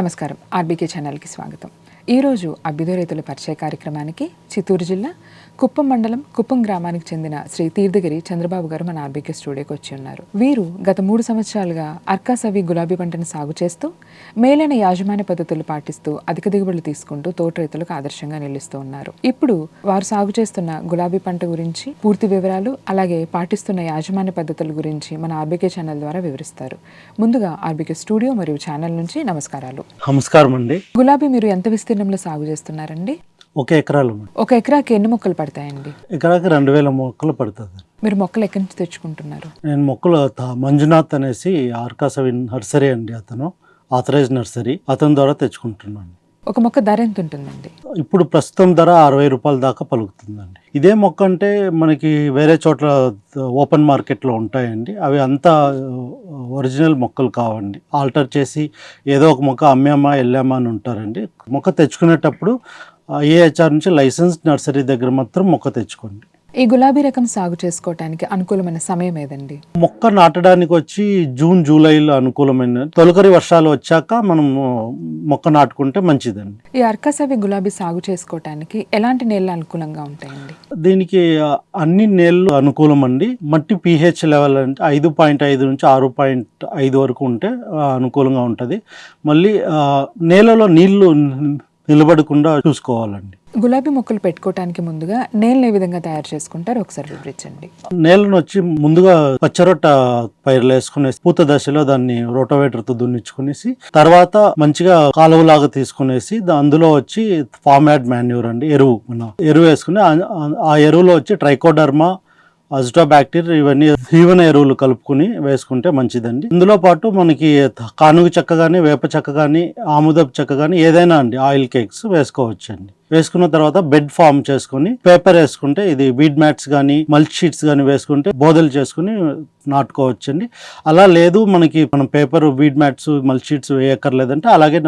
నమస్కారం. ఆర్బీకే ఛానల్కి స్వాగతం. ఈరోజు అభ్యుదయ రైతుల పరిచయ కార్యక్రమానికి చిత్తూరు జిల్లా కుప్పం మండలం కుప్పం గ్రామానికి చెందిన శ్రీ తీర్థగిరి చంద్రబాబు గారు మన ఆర్బీకే స్టూడియోకి వచ్చి ఉన్నారు. వీరు గత మూడు సంవత్సరాలుగా అర్కాసవి గులాబీ పంటను సాగు చేస్తూ మేలైన యాజమాన్య పద్ధతులు పాటిస్తూ అధిక దిగుబడులు తీసుకుంటూ తోట రైతులకు ఆదర్శంగా నిలుస్తూ ఉన్నారు. ఇప్పుడు వారు సాగు చేస్తున్న గులాబీ పంట గురించి పూర్తి వివరాలు అలాగే పాటిస్తున్న యాజమాన్య పద్ధతుల గురించి మన ఆర్బీకే ఛానల్ ద్వారా వివరిస్తారు. ముందుగా ఆర్బీకే స్టూడియో మరియు ఛానల్ నుంచి నమస్కారాలు. నమస్కారం అండి గులాబీ మీరు ఎంత విస్తీర్ణంలో సాగు చేస్తున్నారండి? ఒక ఎకరాలు. ఒక ఎకరాకి ఎన్ని మొక్కలు పడతాయండి? ఎకరాకి రెండు వేల మొక్కలు పడుతుంది. మీరు మొక్కలు ఎక్కడి నుంచి తెచ్చుకుంటున్నారు? నేను మొక్కలు మంజునాథ్ అనేసి ఆర్కాసవి నర్సరీ అండి అతను ఆథరైజ్ నర్సరీ. అతని ద్వారా తెచ్చుకుంటున్నాను. ఒక మొక్క ధర ఎంత ఉంటుందండి? ఇప్పుడు ప్రస్తుతం ధర అరవై రూపాయల దాకా పలుకుతుందండి. ఇదే మొక్క అంటే మనకి వేరే చోట్ల ఓపెన్ మార్కెట్లో ఉంటాయండి. అవి అంతా ఒరిజినల్ మొక్కలు కావండి. ఆల్టర్ చేసి ఏదో ఒక మొక్క అమ్మామా వెళ్ళామా అని ఉంటారండి. మొక్క తెచ్చుకునేటప్పుడు ఏహెచ్ఆర్ నుంచి లైసెన్స్ నర్సరీ దగ్గర మాత్రం మొక్క తెచ్చుకోండి. ఈ గులాబీ రకం సాగు చేసుకోవటానికి అనుకూలమైన సమయం ఏదండి? మొక్క నాటడానికి వచ్చి జూన్ జూలైలో అనుకూలమైన తొలకరి వర్షాలు వచ్చాక మనం మొక్క నాటుకుంటే మంచిదండి. ఈ అర్కసవి గులాబీ సాగు చేసుకోవటానికి ఎలాంటి నేలలు అనుకూలంగా ఉంటాయండి? దీనికి అన్ని నేలలు అనుకూలం అండి మట్టి పిహెచ్ లెవెల్ అంటే ఐదు పాయింట్ ఐదు నుంచి ఆరు పాయింట్ ఐదు వరకు ఉంటే అనుకూలంగా ఉంటుంది. మళ్ళీ నేలలో నీళ్ళు నిలబడకుండా చూసుకోవాలండి. గులాబీ మొక్కలు పెట్టుకోవటానికి ముందుగా నేలను ఏ విధంగా తయారు చేసుకుంటారో? ఒకసారి వివరించండి. నేలను వచ్చి ముందుగా పచ్చరొట్ట పైర్లు వేసుకునేసి పూత దశలో దాన్ని రోటోవేటర్తో దున్నించుకునేసి తర్వాత మంచిగా కాలువలాగా తీసుకునేసి అందులో వచ్చి ఫామ్ యాడ్ మాన్యూర్ అండి ఎరువు. ఎరువు వేసుకుని ఆ ఎరువులో వచ్చి ట్రైకోడర్మా అజిటోబాక్టీరియా ఇవన్నీ జీవన ఎరువులు కలుపుకుని వేసుకుంటే మంచిదండి. ఇందులో పాటు మనకి కానుగ చెక్క కానీ వేప చెక్క కానీ ఆముదపు చెక్క కానీ ఏదైనా అండి ఆయిల్ కేక్స్ వేసుకోవచ్చండి. వేసుకున్న తర్వాత బెడ్ ఫామ్ చేసుకుని పేపర్ వేసుకుంటే ఇది వీడ్ మ్యాట్స్ కానీ మల్చ్ షీట్స్ కానీ వేసుకుంటే బోదలు చేసుకుని నాటుకోవచ్చండి. అలా లేదు మనకి మనం paper weed mats mulch sheets వేయక్కర్లేదంటే అలాగే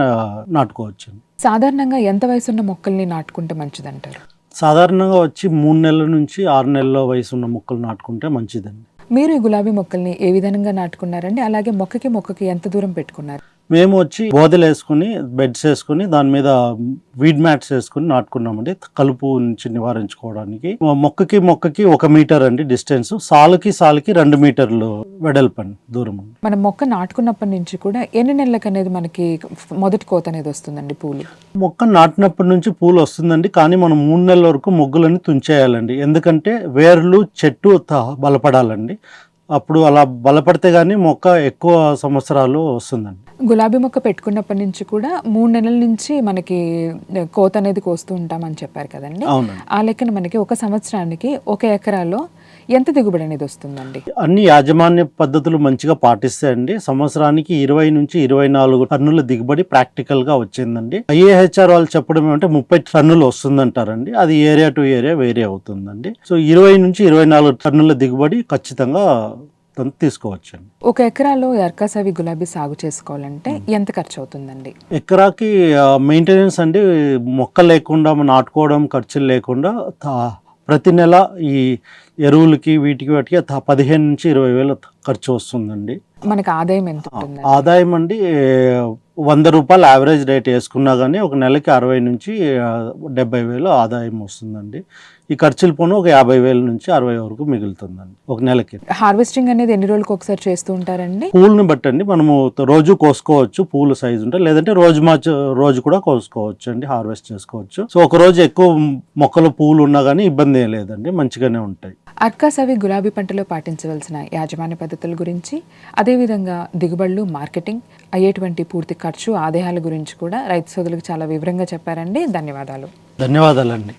నాటుకోవచ్చండి. సాధారణంగా ఎంత వయసున్న మొక్కల్ని నాటుకుంటే మంచిదంటారు? సాధారణంగా వచ్చి మూడు నెలల నుంచి ఆరు నెలల వయసు ఉన్న మొక్కలు నాటుకుంటే మంచిదండి. మీరు ఈ గులాబీ మొక్కల్ని ఏ విధంగా నాటుకున్నారండి? అలాగే మొక్కకి మొక్కకి ఎంత దూరం పెట్టుకున్నారు? మేము వచ్చి బోదలు వేసుకుని బెడ్స్ వేసుకుని దాని మీద వీడ్ మ్యాట్స్ వేసుకుని నాటుకున్నామండి. కలుపు నుంచి నివారించుకోవడానికి. మొక్కకి మొక్కకి ఒక మీటర్ అండి డిస్టెన్స్. సాలుకి సాలుకి రెండు మీటర్లు వెడల్పండి దూరం మనం మొక్క నాటుకున్నప్పటి నుంచి కూడా ఎన్ని నెలలకు అనేది మనకి మొదటి కోత అనేది వస్తుందండి పూలు? మొక్క నాటినప్పటి నుంచి పూలు వస్తుందండి. కానీ మనం మూడు నెలల వరకు మొగ్గులని తుంచేయాలండి. ఎందుకంటే వేర్లు చెట్టు బలపడాలండి. అప్పుడు అలా బలపడితే కానీ మొక్క ఎక్కువ సంవత్సరాలు వస్తుందండి. గులాబీ మొక్క పెట్టుకున్నప్పటి నుంచి కూడా మూడు నెలల నుంచి మనకి కోత అనేది కోస్తూ ఉంటామని చెప్పారు కదండి. ఆ లెక్కన మనకి ఒక సంవత్సరానికి ఒక ఎకరాలో ఎంత దిగుబడి అనేది వస్తుందండి? అన్ని యాజమాన్య పద్ధతులు మంచిగా పాటిస్తాయండి. సంవత్సరానికి ఇరవై నుంచి ఇరవై నాలుగు టన్నుల దిగుబడి ప్రాక్టికల్గా వచ్చిందండి. ఐఏహెచ్ఆర్ వాళ్ళు చెప్పడం ఏమంటే ముప్పై టన్నులు వస్తుందంటారండి. అది ఏరియా టు ఏరియా వేరే అవుతుందండి. సో ఇరవై నుంచి ఇరవై నాలుగు టన్నుల దిగుబడి ఖచ్చితంగా తీసుకోవచ్చండి. ఒక ఎకరాలో ఎర్కాసవి గులాబీ సాగు చేసుకోవాలంటే ఎంత ఖర్చు అవుతుందండి? ఎకరాకి మెయింటెనెన్స్ అండి మొక్క లేకుండా నాటుకోవడం ఖర్చులు లేకుండా ప్రతి నెల ఈ ఎరువులకి వీటికి వాటికి పదిహేను నుంచి ఇరవై వేలు ఖర్చు వస్తుందండి. మనకి ఆదాయం ఎంత ఉంటుంది ఆదాయం అండి వంద రూపాయలు యావరేజ్ రేట్ వేసుకున్నా కానీ ఒక నెలకి అరవై నుంచి డెబ్బై వేలు ఆదాయం వస్తుందండి. ఈ ఖర్చులు పోను ఒక యాభై వేల నుంచి అరవై వరకు మిగులుతుందండి ఒక నెలకి. హార్వెస్టింగ్ అనేది ఎన్ని రోజులకు ఒకసారి చేస్తూ ఉంటారండి? పూలను బట్టండి మనము రోజు కోసుకోవచ్చు పూలు సైజు ఉంటే లేదంటే రోజు మార్చ్ రోజు కూడా కోసుకోవచ్చు అండి హార్వెస్ట్ చేసుకోవచ్చు. సో ఒక రోజు ఎక్కువ మొక్కలు పూలు ఉన్నా కానీ ఇబ్బంది ఏం లేదండి మంచిగానే ఉంటాయి. అర్కాసవి గులాబీ పంటలో పాటించవలసిన యాజమాన్య పద్ధతుల గురించి అదేవిధంగా దిగుబడులు మార్కెటింగ్ అయ్యేటువంటి పూర్తి ఖర్చు ఆదాయాల గురించి కూడా రైతు సోదరులకు చాలా వివరంగా చెప్పారండి. ధన్యవాదాలు. ధన్యవాదాలండి.